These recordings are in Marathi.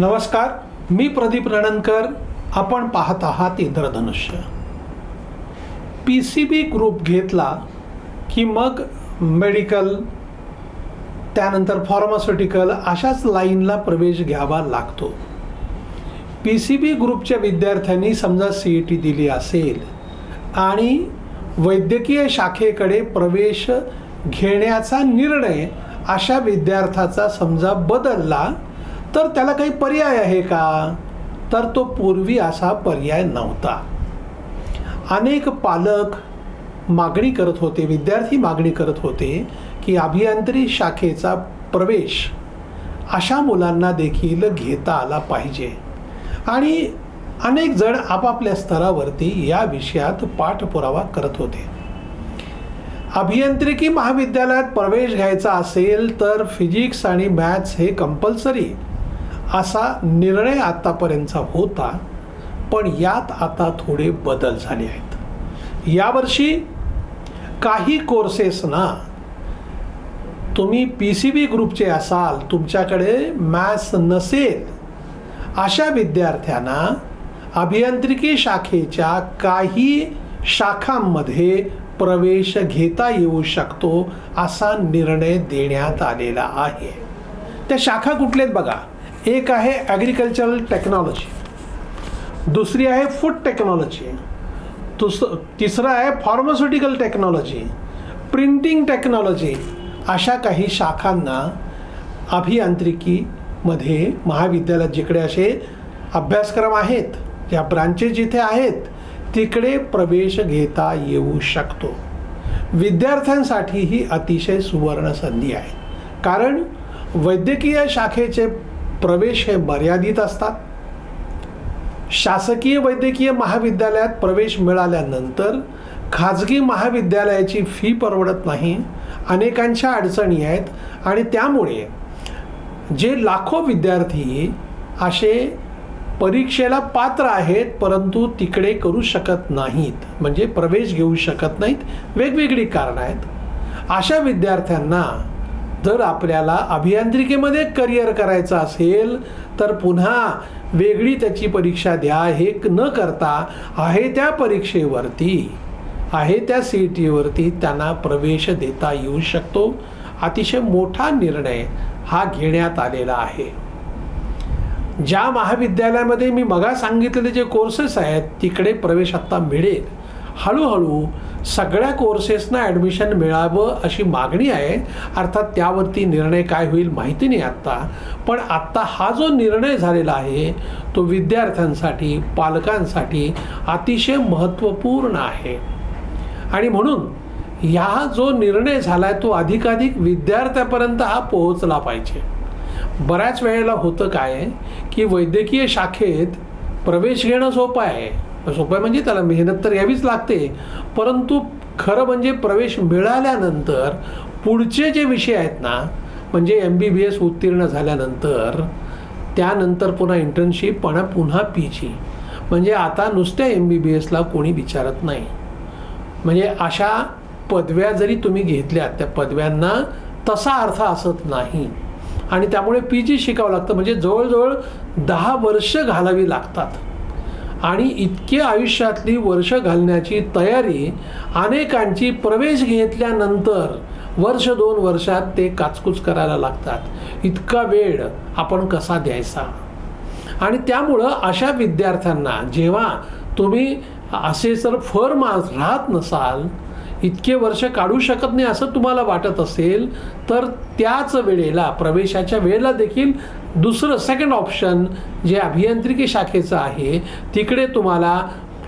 नमस्कार मी प्रदीप रणनकर आपण पाहत आहात इंद्रधनुष्य. पी सी बी ग्रुप घेतला की मग मेडिकल त्यानंतर फार्मास्युटिकल अशाच लाईनला प्रवेश घ्यावा लागतो. पी सी बी ग्रुपच्या विद्यार्थ्यांनी समजा सी ई टी दिली असेल आणि वैद्यकीय शाखेकडे प्रवेश घेण्याचा निर्णय अशा विद्यार्थ्याचा समजा बदलला तर त्याला काही पर्याय आहे का? तर तो पूर्वी असा पर्याय नव्हता. अनेक पालक मागणी करत होते विद्यार्थी मागणी करत होते की अभियांत्रिकी शाखेचा प्रवेश अशा मुलांना देखील घेता आला पाहिजे. आणि अनेक जण आपापल्या स्तरावरती या विषयात पाठपुरावा करत होते. अभियांत्रिकी महाविद्यालयात प्रवेश घ्यायचा असेल तर फिजिक्स आणि मॅथ्स हे कंपल्सरी असा निर्णय आत्तापर्यंतचा होता पण यात आता थोडे बदल झाले आहेत. यावर्षी काही कोर्सेसना तुम्ही पी सी बी ग्रुपचे असाल तुमच्याकडे मॅथ्स नसेल अशा विद्यार्थ्यांना अभियांत्रिकी शाखेच्या काही शाखांमध्ये प्रवेश घेता येऊ शकतो असा निर्णय देण्यात आलेला आहे. त्या शाखा कुठल्यात बघा? एक आहे ॲग्रिकल्चरल टेक्नॉलॉजी दुसरी आहे फूड टेक्नॉलॉजी दुस तिसरं आहे फार्मास्युटिकल टेक्नॉलॉजी प्रिंटिंग टेक्नॉलॉजी अशा काही शाखांना अभियांत्रिकीमध्ये महाविद्यालयात जिकडे असे अभ्यासक्रम आहेत ज्या ब्रांचेस जिथे आहेत तिकडे प्रवेश घेता येऊ शकतो. विद्यार्थ्यांसाठी ही अतिशय सुवर्ण संधी आहे. कारण वैद्यकीय शाखेचे प्रवेश हे मर्यादित असतात. शासकीय वैद्यकीय महाविद्यालयात प्रवेश मिळाल्यानंतर खाजगी महाविद्यालयाची फी परवडत नाही अनेकांच्या अडचणी आहेत आणि त्यामुळे जे लाखो विद्यार्थी असे परीक्षेला पात्र आहेत परंतु तिकडे करू शकत नाहीत म्हणजे प्रवेश घेऊ शकत नाहीत वेगवेगळी कारणं आहेत. अशा विद्यार्थ्यांना जर आपल्याला अभियांत्रिकेमध्ये करिअर करायचं असेल तर पुन्हा वेगळी त्याची परीक्षा द्या. हे न करता आहे त्या परीक्षेवरती आहे त्या सी ई टीवरती त्यांना प्रवेश देता येऊ शकतो. अतिशय मोठा निर्णय हा घेण्यात आलेला आहे. ज्या महाविद्यालयामध्ये मी मगा सांगितलेले जे कोर्सेस आहेत तिकडे प्रवेश आत्ता मिळेल. हळूहळू सगळ्या कोर्सेसना ॲडमिशन मिळावं अशी मागणी आहे. अर्थात त्यावरती निर्णय काय होईल माहिती नाही आत्ता. पण आत्ता हा जो निर्णय झालेला आहे तो विद्यार्थ्यांसाठी पालकांसाठी अतिशय महत्त्वपूर्ण आहे. आणि म्हणून ह्या जो निर्णय झाला आहे तो अधिकाधिक विद्यार्थ्यापर्यंत हा पोहोचला पाहिजे. बऱ्याच वेळेला होतं काय की वैद्यकीय शाखेत प्रवेश घेणं सोपं आहे. सोपं आहे म्हणजे त्याला मेहनत तर यावीच लागते. परंतु खरं म्हणजे प्रवेश मिळाल्यानंतर पुढचे जे विषय आहेत ना म्हणजे एम बी बी एस उत्तीर्ण झाल्यानंतर त्यानंतर पुन्हा इंटर्नशिप पण पुन्हा पी जी म्हणजे आता नुसत्या एम बी बी एसला कोणी विचारत नाही. म्हणजे अशा पदव्या जरी तुम्ही घेतल्यात त्या पदव्यांना तसा अर्थ असत नाही. आणि त्यामुळे पी जी शिकावं लागतं. म्हणजे जवळजवळ दहा वर्ष घालावी लागतात. आणि इतके आयुष्यातली वर्ष घालण्याची तयारी अनेकांची प्रवेश घेतल्यानंतर वर्ष दोन वर्षात ते काचकूच करायला लागतात. इतका वेळ आपण कसा द्यायचा? आणि त्यामुळं अशा विद्यार्थ्यांना जेव्हा तुम्ही असे जर फर्म राहत नसाल इतके वर्ष काढू शकत नाही असं तुम्हाला वाटत असेल तर त्याच वेळेला प्रवेशाच्या वेळेला देखील दुसरं सेकंड ऑप्शन जे अभियांत्रिकी शाखेचं आहे तिकडे तुम्हाला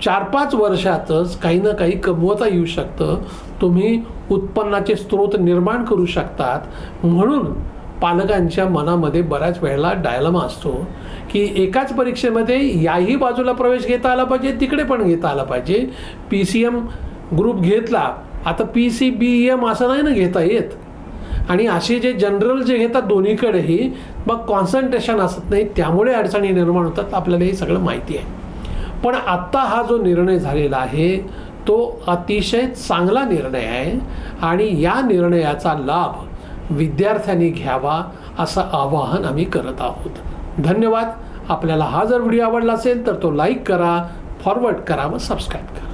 चार पाच वर्षातच काही ना काही कमवता येऊ शकतं. तुम्ही उत्पन्नाचे स्रोत निर्माण करू शकतात. म्हणून पालकांच्या मनामध्ये बऱ्याच वेळेला डायलमा असतो की एकाच परीक्षेमध्ये याही बाजूला प्रवेश घेता आला पाहिजे तिकडे पण घेता आला पाहिजे. पी सी एम ग्रुप घेतला आता पी सी बी एम असं नाही ना घेता येत? आणि असे जे जनरल जे घेतात दोन्हीकडेही मग कॉन्सन्ट्रेशन असत नाही त्यामुळे अडचणी निर्माण होतात आपल्याला हे सगळं माहिती आहे. पण आत्ता हा जो निर्णय झालेला आहे तो अतिशय चांगला निर्णय आहे आणि या निर्णयाचा लाभ विद्यार्थ्यांनी घ्यावा असं आवाहन आम्ही करत आहोत. धन्यवाद. आपल्याला हा जर व्हिडिओ आवडला असेल तर तो लाईक करा फॉरवर्ड करा व सबस्क्राईब करा.